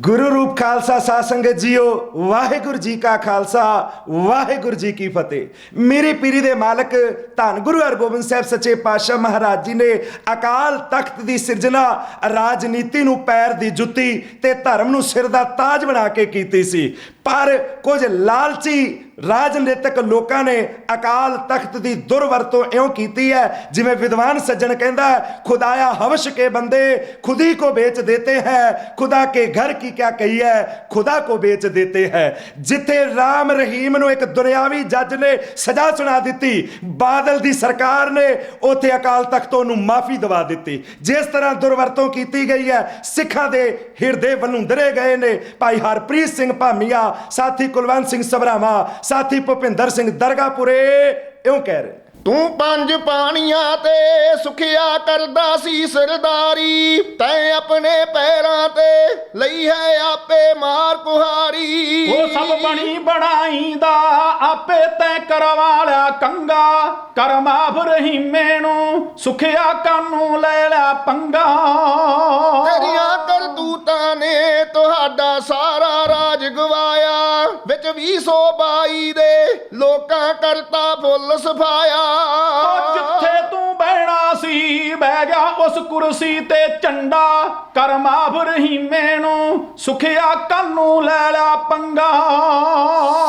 ਗੁਰੂ ਰੂਪ ਖਾਲਸਾ ਸਾਧ ਸੰਗਤ ਜੀਓ, ਵਾਹਿਗੁਰੂ ਜੀ ਕਾ ਖਾਲਸਾ, ਵਾਹਿਗੁਰੂ ਜੀ ਕੀ ਫਤਿਹ। ਮੇਰੀ ਪੀਰੀ ਦੇ ਮਾਲਕ ਧੰਨ ਗੁਰੂ ਹਰਗੋਬਿੰਦ ਸਾਹਿਬ ਸੱਚੇ ਪਾਤਸ਼ਾਹ ਮਹਾਰਾਜ ਜੀ ਨੇ ਅਕਾਲ ਤਖਤ ਦੀ ਸਿਰਜਣਾ, ਰਾਜਨੀਤੀ ਨੂੰ ਪੈਰ ਦੀ ਜੁੱਤੀ ਤੇ ਧਰਮ ਨੂੰ ਸਿਰ ਦਾ ਤਾਜ ਬਣਾ ਕੇ ਕੀਤੀ ਸੀ। ਪਰ ਕੁਝ ਲਾਲਚੀ ਰਾਜਨੀਤਿਕ ਲੋਕਾਂ ਨੇ ਅਕਾਲ ਤਖਤ ਦੀ ਦੁਰਵਰਤੋਂ ਇਉਂ ਕੀਤੀ ਹੈ, ਜਿਵੇਂ ਵਿਦਵਾਨ ਸੱਜਣ ਕਹਿੰਦਾ ਖੁਦਾਇਆ ਹਵਸ਼ ਕੇ ਬੰਦੇ, ਖੁਦੀ ਕੋ ਵੇਚ ਦੇਤੇ ਹੈ, ਖੁਦਾ ਕੇ ਘਰ ਕੀ ਕਿਆ ਕਹੀ ਹੈ, ਖੁਦਾ ਕੋ ਵੇਚ ਦੇਤੇ ਹੈ। ਜਿੱਥੇ ਰਾਮ ਰਹੀਮ ਨੂੰ ਇੱਕ ਦੁਨਿਆਵੀ ਜੱਜ ਨੇ ਸਜ਼ਾ ਸੁਣਾ ਦਿੱਤੀ, ਬਾਦਲ ਦੀ ਸਰਕਾਰ ਨੇ ਉਥੇ ਅਕਾਲ ਤਖ਼ਤ ਨੂੰ ਮਾਫੀ ਦਵਾ ਦਿੱਤੀ। ਜਿਸ ਤਰ੍ਹਾਂ ਦੁਰਵਰਤੋਂ ਕੀਤੀ ਗਈ ਹੈ, ਸਿੱਖਾਂ ਦੇ ਹਿਰਦੇ ਵੱਲੋਂ ਦਰੇ ਗਏ ਨੇ। ਭਾਈ ਹਰਪ੍ਰੀਤ ਸਿੰਘ ਭਾਮੀਆ ਸਾਥੀ ਕੁਲਵੰਤ ਸਿੰਘ ਸਭਰਾਵਾ ਸਾਥੀ ਭੁਪਿੰਦਰ ਸਿੰਘ ਦਰਗਾਪੁਰੇ ਇਉਂ ਕਹਿ ਰਹੇ। ਤੂੰ ਪੰਜ ਪਾਣੀਆਂ ਤੇ ਸੁਖਿਆ ਕਰਦਾ ਸੀ ਸਰਦਾਰੀ ਤੈਂ ਆਪਣੇ ਪੈਰਾਂ ਤੇ ਲਈ ਹੈ ਆਪੇ ਮਾਰ ਕੁਹਾਰੀ ਉਹ ਸਭ ਬਣੀ ਬਣਾਈ ਦਾ ਆਪੇ ਤੈ ਕਰਵਾ ਲਿਆ ਕੰਗਾ। ਕਰਮਾਫ ਰਹੀਮੇ ਨੂੰ ਸੁਖਿਆ ਕਾਨੂੰ ਲੈ ਲਿਆ ਪੰਗਾ। ਤੇਰੀਆਂ ਕਰਤੂਤਾਂ ਨੇ ਤੁਹਾਡਾ ਸਾਰਾ ਰਾਜ ਗਵਾਇਆ ਵਿੱਚ 222 ਦੇ ਲੋਕਾਂ ਕਰਤਾ ਫੁੱਲ ਸਫਾਇਆ। ਉਹ ਜਿੱਥੇ ਤੂੰ ਬਹਿਣਾ ਸੀ ਬਹਿ ਗਿਆ ਉਸ ਕੁਰਸੀ ਤੇ ਝੰਡਾ। ਕਰਮਾਫ ਰਹੀਮੇ ਨੂੰ ਸੁਖਿਆ ਕਾਨੂੰ ਲੈ ਲਿਆ ਪੰਗਾ।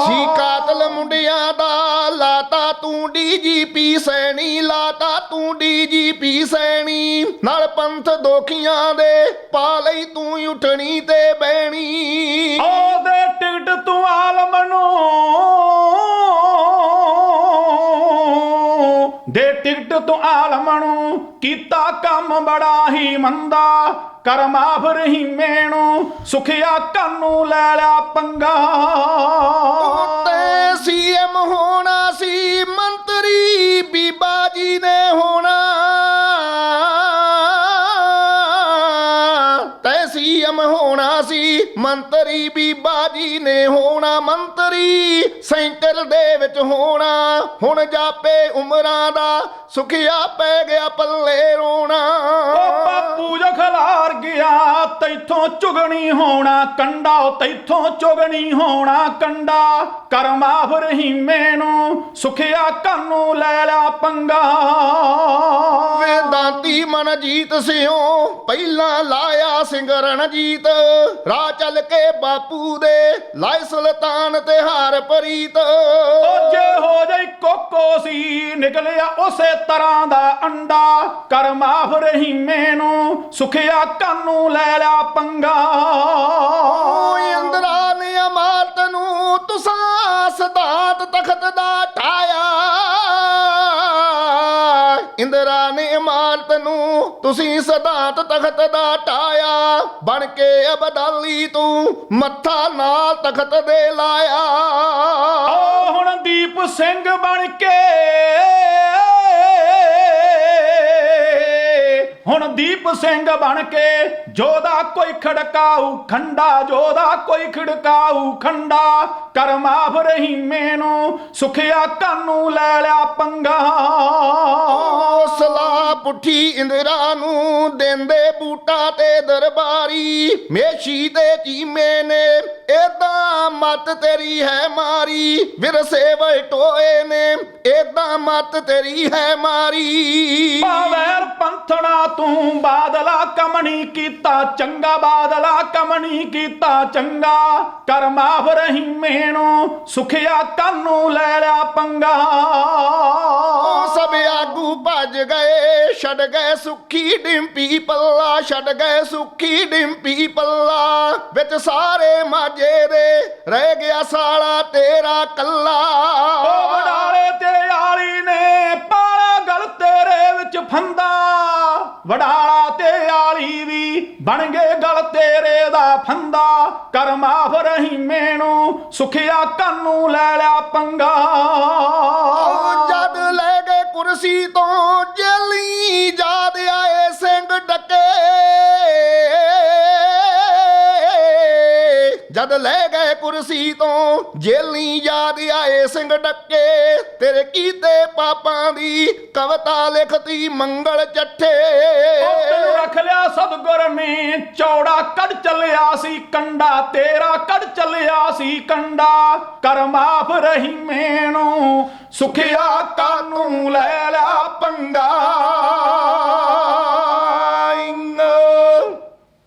ਸੀ ਕਾਤਲ ਮੁੰਡਿਆਂ ਦਾ ਲਾਤਾ ਤੂੰ ਡੀਜੀਪੀ ਸੈਣੀ ਲਾਤਾ ਤੂੰ ਡੀਜੀਪੀ ਸੈਣੀ। ਨਾਲ ਪੰਥ ਦੋਖੀਆਂ ਦੇ ਪਾ ਲਈ ਤੂੰ ਉਠਣੀ ਤੇ ਬਹਿਣੀ। ਉਹਦੇ ਟਿਕਟ ਦੇ ਟਿਕਟ ਤੂੰ ਆਲਮ ਕੀਤਾ ਕੰਮ ਬੜਾ ਹੀ ਮੰਦਾ, ਕਰਮਾ ਰਹੀਮੇ ਮੇਣੂ, ਸੁਖਿਆ ਕਾਨੂੰ ਲੈ ਲਿਆ ਪੰਗਾ। ਤੇ ਸੀਐਮ ਹੋਣਾ ਸੀ ਮੰਤਰੀ ਬੀਬਾ ਜੀ ਨੇ ਹੋਣਾ ਮੰਤਰੀ ਸੈਂਟਰ ਦੇ ਵਿੱਚ ਹੋਣਾ। ਹੁਣ ਜਾਪੇ ਉਮਰਾਂ ਦਾ, ਸੁਖਿਆ ਪੈ ਗਿਆ ਪੱਲੇ ਰੋਣਾ। ਉਹ ਬਾਪੂ ਜੋ ਖਲਾਰ ਗਿਆ, ਤੈਥੋਂ ਚੁਗਣੀ ਹੋਣਾ, ਕੰਡਾ ਤੈਥੋਂ ਚੁਗਣੀ ਹੋਣਾ, ਕੰਡਾ। ਕਰਮਾਫ ਰਹੀਮੇ ਨੂੰ ਸੁਖਿਆ ਕਾਨੂੰ ਲੈ ਲਿਆ ਪੰਗਾ। ਵੇਦਾਂਤੀ ਮਨਜੀਤ ਸਿਓ ਪਹਿਲਾਂ ਲਾਇਆ ਸਿੰਘ ਰਣਜੀਤ। ਰਾਹ ਚੱਲ ਕੇ ਬਾਪੂ ਦੇ ਲਾਇ ਸੁਲਤਾਨ ਤੇ ਹਾਰ ਪ੍ਰੀਤ। ਜੇ ਹੋ ਜਾਈ ਕੋਕੋ ਸੀ ਨਿਕਲਿਆ ਉਸੇ ਤਰ੍ਹਾਂ ਦਾ ਅੰਡਾ। ਕਰਮਾਫ ਰਹੀਮੇ ਨੂੰ ਸੁਖਿਆ ਕਾਨੂੰ ਲੈ ਲਿਆ ਪੰਗਾ। ਇੰਦਰਾ ਨੇ ਇਮਾਰਤ ਨੂੰ ਤੁਸੀਂ ਸਦਾਤ ਤਖਤ ਦਾ ਟਾਇਆ। ਬਣ ਕੇ ਅਬਦਾਲੀ ਤੂੰ ਮੱਥਾ ਨਾਲ ਤਖਤ ਦੇ ਲਾਇਆ। ਓ ਹੁਣ ਦੀਪ ਸਿੰਘ ਬਣ ਕੇ ਹੁਣ ਦੀਪ ਸਿੰਘ ਬਣ ਕੇ ਜੋਦਾ ਕੋਈ ਖੜਕਾਊ ਖੰਡਾ ਜੋਦਾ ਕੋਈ ਖੜਕਾਊ ਖੰਡਾ ਕਰਮਾਫ ਰਹੀਮੇ ਨੂੰ ਸੁਖਿਆ ਕਾਨੂੰ ਲੈ ਲਿਆ ਪੰਗਾ। ਸਲਾ ਪੁੱਠੀ ਇੰਦਰਾ ਨੂੰ ਦੇਂਦੇ ਬੂਟਾ ਤੇ ਦਰਬਾਰੀ ਮੇਸ਼ੀ ਤੇ ਚੀਮੇ ਨੇ ਏਦਾਂ ਮਤ ਤੇਰੀ ਹੈ ਮਾਰੀ ਵਿਰਸੇ ਵਟੋਏ ਨੇ ਏਦਾਂ ਮਤ ਤੇਰੀ ਹੈ ਮਾਰੀ। ਪਾਵੈਰ ਪੰਥਣਾ ਤੂੰ ਬਾਦਲਾ ਕਮਣੀ ਕੀਤਾ ਚੰਗਾ ਬਾਦਲਾ ਕਮਣੀ ਕੀਤਾ ਚੰਗਾ ਕਰਮਾਫ ਰਹੀਮੇ ਨੂੰ ਸੁਖਿਆ ਕਾਨੂੰ ਲੈ ਲਿਆ ਪੰਗਾ। ਸਭ ਆਗੂ ਭੱਜ ਗਏ ਛੱਡ ਗਏ ਸੁੱਖੀ ਡਿੰਪੀ ਪੱਲਾ ਛੱਡ ਗਏ ਸੁੱਖੀ ਡਿੰਪੀ ਪੱਲਾ। ਵਿੱਚ ਸਾਰੇ ਮਾਝੇ ਦੇ ਰਹਿ ਗਿਆ ਸਾਲਾ ਤੇਰਾ ਕੱਲਾ। ਉਹ ਵਡਾਲੇ ਤੇ ਆਲੀ ਨੇ ਪਾਲਾ ਗਲ ਤੇਰੇ ਵਿੱਚ ਫੰਦਾ। ਵਡਾਲਾ ਤੇ ਆਲੀ ਵੀ ਬਣ ਗਏ ਗਲ ਤੇਰੇ ਦਾ ਫੰਦਾ। ਕਰਮਾਫ ਰਹੀਮੇ ਨੂੰ, ਸੁਖਿਆ ਕਾਨੂੰ ਲੈ ਲਿਆ ਪੰਗਾ। ਜਦ ਲੈ ਗਏ ਕੁਰਸੀ ਤੋਂ, ਜੇਲੀ ਯਾਦ ਆਏ ਸਿੰਘ ਡੱਕੇ। ਤੇਰੇ ਕੀਤੇ ਪਾਪਾਂ ਦੀ ਕਵਤਾ ਲਿਖਤੀ ਮੰਗਲ ਚੱਠੇ ਉਹ ਤੈਨੂੰ ਰੱਖ ਲਿਆ ਸਤਗੁਰ ਨੇ, ਚੌੜਾ ਕੱਢ ਚੱਲਿਆ ਸੀ ਕੰਡਾ, ਤੇਰਾ ਕੱਢ ਚੱਲਿਆ ਸੀ ਕੰਡਾ। ਕਰ ਮਾਫ ਰਹੀ ਮੈਨੂੰ ਸੁਖਿਆ ਕਾਨੂੰ ਲੈ ਲਿਆ ਪੰਗਾ।